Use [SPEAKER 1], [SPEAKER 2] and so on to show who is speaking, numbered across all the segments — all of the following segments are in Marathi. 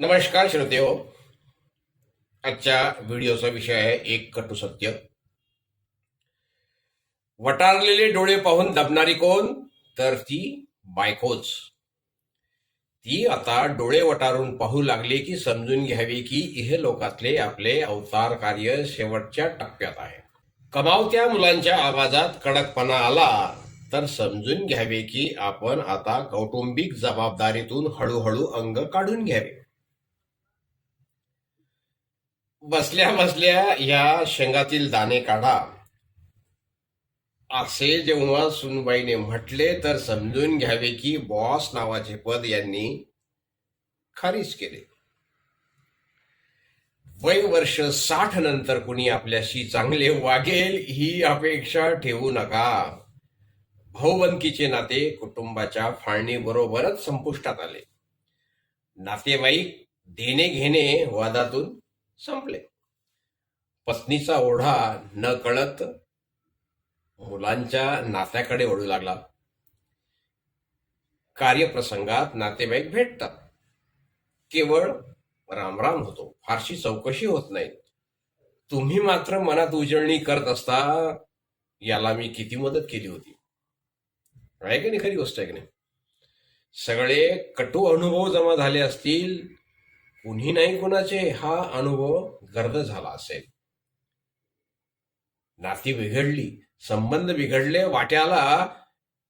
[SPEAKER 1] नमस्कार श्रोते हो आजच्या व्हिडिओचा विषय आहे एक कटू सत्य. वटारलेले डोळे पाहून दबणारी कोण? तर ती बायकोच. ती आता डोळे वटारून पाहू लागली की समजून घ्यावी की इहे लोकातले आपले अवतार कार्य शेवटच्या टप्प्यात आहे. कमावत्या मुलांच्या आवाजात कडकपणा आला तर समजून घ्यावे की आपण आता कौटुंबिक जबाबदारीतून हळूहळू अंग काढून घ्यावे. बसल्या बसल्या या शेंगातील दाणे काढा. असे जेव्हा सुनबाईने म्हटले तर समजून घ्यावे की बॉस नावाचे पद यांनी खारीज केले. वय वर्ष साठ नंतर कुणी आपल्याशी चांगले वागेल ही अपेक्षा ठेवू नका. भाऊबंदकीचे नाते कुटुंबाच्या फाळणीबरोबरच संपुष्टात आले. नातेवाईक देणे घेणे वादातून संपले. पत्नीचा ओढा न कळत मुलांच्या नात्याकडे ओढू लागला. कार्यप्रसंगात नातेवाईक भेटतात. केवळ रामराम होतो. फारशी चौकशी होत नाही तुम्ही मात्र मनात उजळणी करत असता याला मी किती मदत केली होती? आहे की नाही खरी गोष्ट आहे की नाही? सगळे कटू अनुभव जमा झाले असतील कुणी नाही कुणाचे हा अनुभव गर्द झाला असेल. नाती बिघडली संबंध बिघडले वाट्याला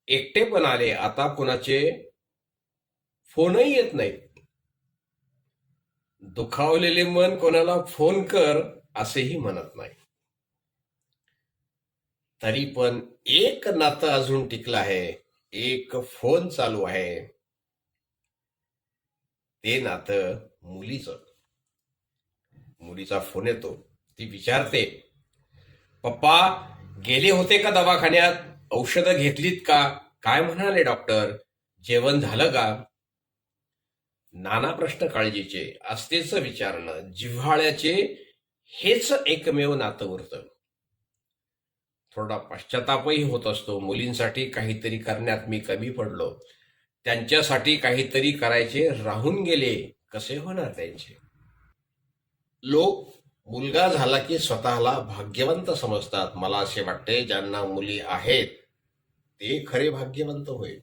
[SPEAKER 1] एकटे पण आले आता कुणाचे फोनही येत नाही. दुखावलेले मन कोणाला फोन कर असेही म्हणत नाही. तरी पण एक नातं अजून टिकलं आहे एक फोन चालू आहे. ते नातं मुलीचं. मुलीचा फोन येतो ती विचारते पप्पा गेले होते का दवाखान्यात? औषधं घेतलीत का? काय म्हणाले डॉक्टर? जेवण झालं का? नाना प्रश्न काळजीचे असतेच विचारणं जिव्हाळ्याचे हेच एकमेव नातं उरतं थोडा पश्चातापही होत असतो. मुलींसाठी काहीतरी करण्यात मी कमी पडलो. त्यांच्यासाठी काहीतरी करायचे राहून गेले. कसे होणार त्यांचे? लोक मुलगा झाला की स्वतःला भाग्यवंत समजतात. मला असे वाटते ज्यांना मुली आहेत ते खरे भाग्यवंत होईल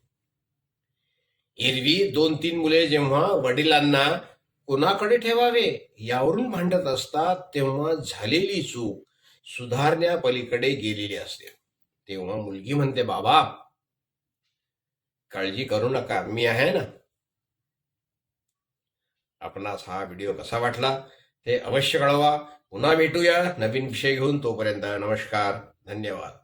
[SPEAKER 1] एरवी दोन तीन मुले जेव्हा वडिलांना कुणाकडे ठेवावे यावरून भांडत असतात तेव्हा झालेली चूक सुधारण्यापलीकडे गेलेली असते. तेव्हा मुलगी म्हणते बाबा काळजी करू नका. मी आहे ना? आपणास हा व्हिडिओ कसा वाटला ते अवश्य कळवा. पुन्हा भेटूया नवीन विषय घेऊन. तोपर्यंत नमस्कार. धन्यवाद.